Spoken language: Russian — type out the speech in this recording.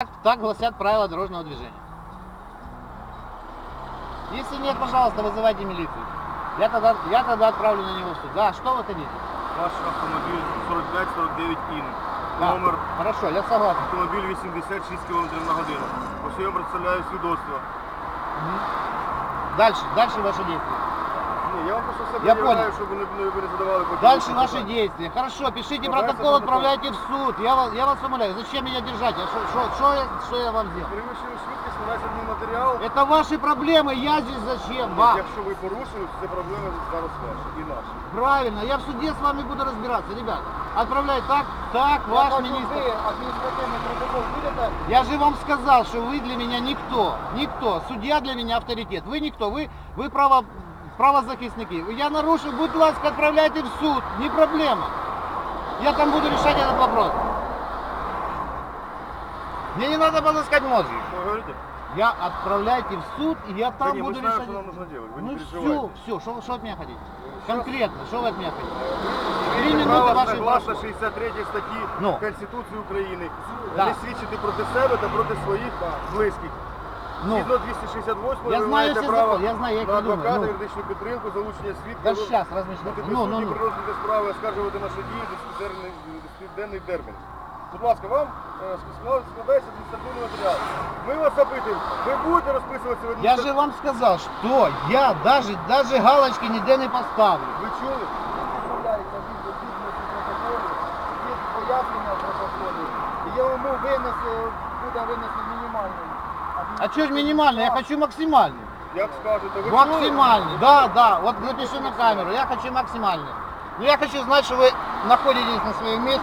Так, так гласят правила дорожного движения. Если нет, пожалуйста, вызывайте милицию. Я тогда, я тогда отправлю на него в суд. Да, что вы хотите? Ваш автомобіль 4549 ін. Да, Номер Хорошо, я согласен. автомобіль 86 км на годину. Ось я вам представляю свідоцтво. Дальше, дальше ваши действия. Ні, я вам просто все Я пред'являю, понял. щоб ви не, ви не задавали потім Дальше питання. ваши действия. Хорошо, пишите Давай протокол, протокол. отправляйте в суд. Я вас, я вас умоляю, зачем меня держать? Я, что, что, что я, что я вам сделал? Перевищили швидкість, складається адмінматеріал. Это ваши проблемы, я здесь зачем? Вам? Якщо ви порушили, то це проблеми зараз ваші і наші. Правильно, я в суде с вами буду разбираться, ребята. Отправляй так, так, ваш министр. адміністративний протокол будете? Я же вам сказал, что вы для меня никто. Никто. Судья для меня авторитет. Вы никто. Вы, вы право, правозахисники. Я нарушил, будь ласка, отправляйте в суд. Не проблема. Я там буду решать этот вопрос. Мне не надо было искать мозги. Що ви говорите? Я отправляйте в суд, и я там Та ні, ми буду знаємо, решать. що нам нужно делать. Ви Ну не все, переживайте. все, что, что от меня хотите? Конкретно, что вы от меня хотите? Три Три минути права вашої согласно прошу. 63 статті Ну. Конституції України Да. не свідчити проти себе та проти своїх близьких. Ну, Згідно 268 Я ви знаю маєте всі право закони, я знаю, я їх на не думаю, адвоката, ну. юридичну підтримку, залучення свідків, да сейчас размышляю. бути Ну, ну, присутні ну. при розгляді справи, оскаржувати наші дії до співденний термін. Будь ласка, вам е, склад- складається адміністративний матеріал. Ми вас запитуємо, ви будете розписуватися в Я адміністративному... же вам сказал, что я даже, даже галочки ніде не поставлю. Ви чули? Відправляється від відомості протоколу, від пояснення протоколу. І йому винес, буде винесено мінімальний. а что ж минимально? Я хочу максимальный. Як скажете, ви? Максимальный, да, да. Вот запишу на камеру. Я хочу максимальный. Но я хочу знать, что вы находитесь на своем месте